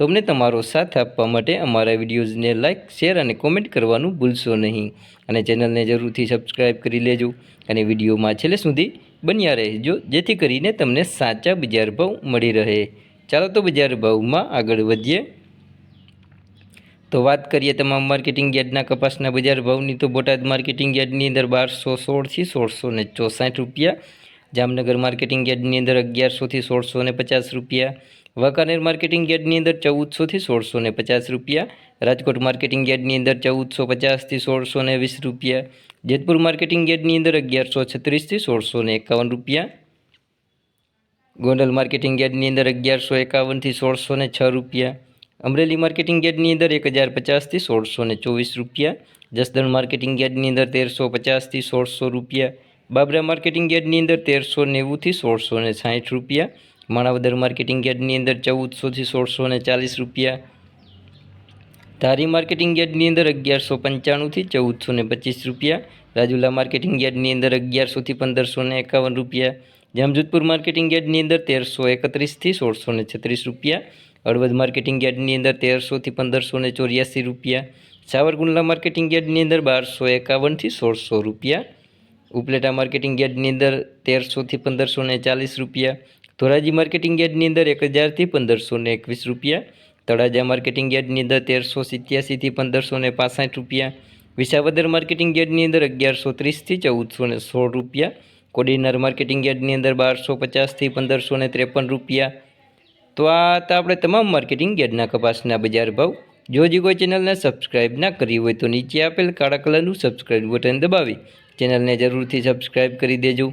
તો અમને તમારો સાથ આપવા માટે અમારા વિડીયોઝને લાઇક શેર અને કોમેન્ટ કરવાનું ભૂલશો નહીં. અને ચેનલને જરૂરથી સબસ્ક્રાઇબ કરી લેજો અને વિડીયોમાં છેલ્લે સુધી બન્યા રહેજો, જેથી કરીને તમને સાચા બજાર ભાવ મળી રહે. ચાલો તો બજાર ભાવમાં આગળ વધીએ. તો વાત કરીએ તમામ માર્કેટિંગ યાર્ડના કપાસના બજાર ભાવની, તો બોટાદ માર્કેટિંગ યાર્ડની અંદર બારસો સોળથી સોળસો ને રૂપિયા. જામનગર માર્કેટિંગ યાર્ડની અંદર અગિયારસોથી સોળસો ને પચાસ રૂપિયા. વાંકાનેર માર્કેટિંગ યાર્ડની અંદર ચૌદસોથી સોળસો ને પચાસ રૂપિયા, રાજકોટ માર્કેટિંગ યાર્ડની અંદર ચૌદસો પચાસથી સોળસો ને વીસ રૂપિયા, જેતપુર માર્કેટિંગ યાર્ડની અંદર અગિયારસો છત્રીસથી સોળસો ને એકાવન રૂપિયા, ગોંડલ માર્કેટિંગ યાર્ડની અંદર અગિયારસો એકાવનથી સોળસો ને છ રૂપિયા, અમરેલી માર્કેટિંગ યાર્ડની અંદર એક હજાર પચાસથી સોળસો ને ચોવીસ રૂપિયા, જસદણ માર્કેટિંગ યાર્ડની અંદર તેરસો પચાસથી સોળસો રૂપિયા, બાબરા માર્કેટિંગ યાર્ડની અંદર તેરસો નેવુંથી સોળસો ને સાઠ રૂપિયા માણાવદર માર્કેટિંગ યાર્ડની અંદર ચૌદસોથી સોળસો ને ચાલીસ રૂપિયા. ધારી માર્કેટિંગ યાર્ડની અંદર અગિયારસો પંચાણુંથી ચૌદસો ને પચીસ રૂપિયા. રાજુલા માર્કેટિંગ યાર્ડની અંદર અગિયારસોથી પંદરસો ને એકાવન રૂપિયા. જામજોધપુર માર્કેટિંગ યાર્ડની અંદર તેરસો એકત્રીસથી સોળસો ને છત્રીસ રૂપિયા. હળવદ માર્કેટિંગ યાર્ડની અંદર તેરસોથી પંદરસો ને ચોર્યાસી રૂપિયા. સાવરકુંડલા માર્કેટિંગ યાર્ડની અંદર બારસો એકાવનથી સોળસો રૂપિયા. ઉપલેટા માર્કેટિંગ યાર્ડની અંદર તેરસોથી પંદરસો ને ચાલીસ રૂપિયા. ધોરાજી માર્કેટિંગ યાર્ડની અંદર એક હજારથી પંદરસો ને એકવીસ રૂપિયા, તળાજા માર્કેટિંગ યાર્ડની અંદર તેરસો સિત્યાસીથી પંદરસો ને પાસઠ રૂપિયા, વિસાવદર માર્કેટિંગ યાર્ડની અંદર અગિયારસો ત્રીસથી ચૌદસો ને સોળ રૂપિયા, કોડીનાર માર્કેટિંગ યાર્ડની અંદર બારસો પચાસથી પંદરસો ને ત્રેપન રૂપિયા. તો આ હતા આપણે તમામ માર્કેટિંગ યાર્ડના કપાસના બજાર ભાવ. જો હજી કોઈ ચેનલને સબસ્ક્રાઇબ ના કરી હોય તો નીચે આપેલ કાળા કલરનું સબસ્ક્રાઇબ બટન દબાવી, ચેનલને જરૂરથી સબસ્ક્રાઇબ કરી દેજો.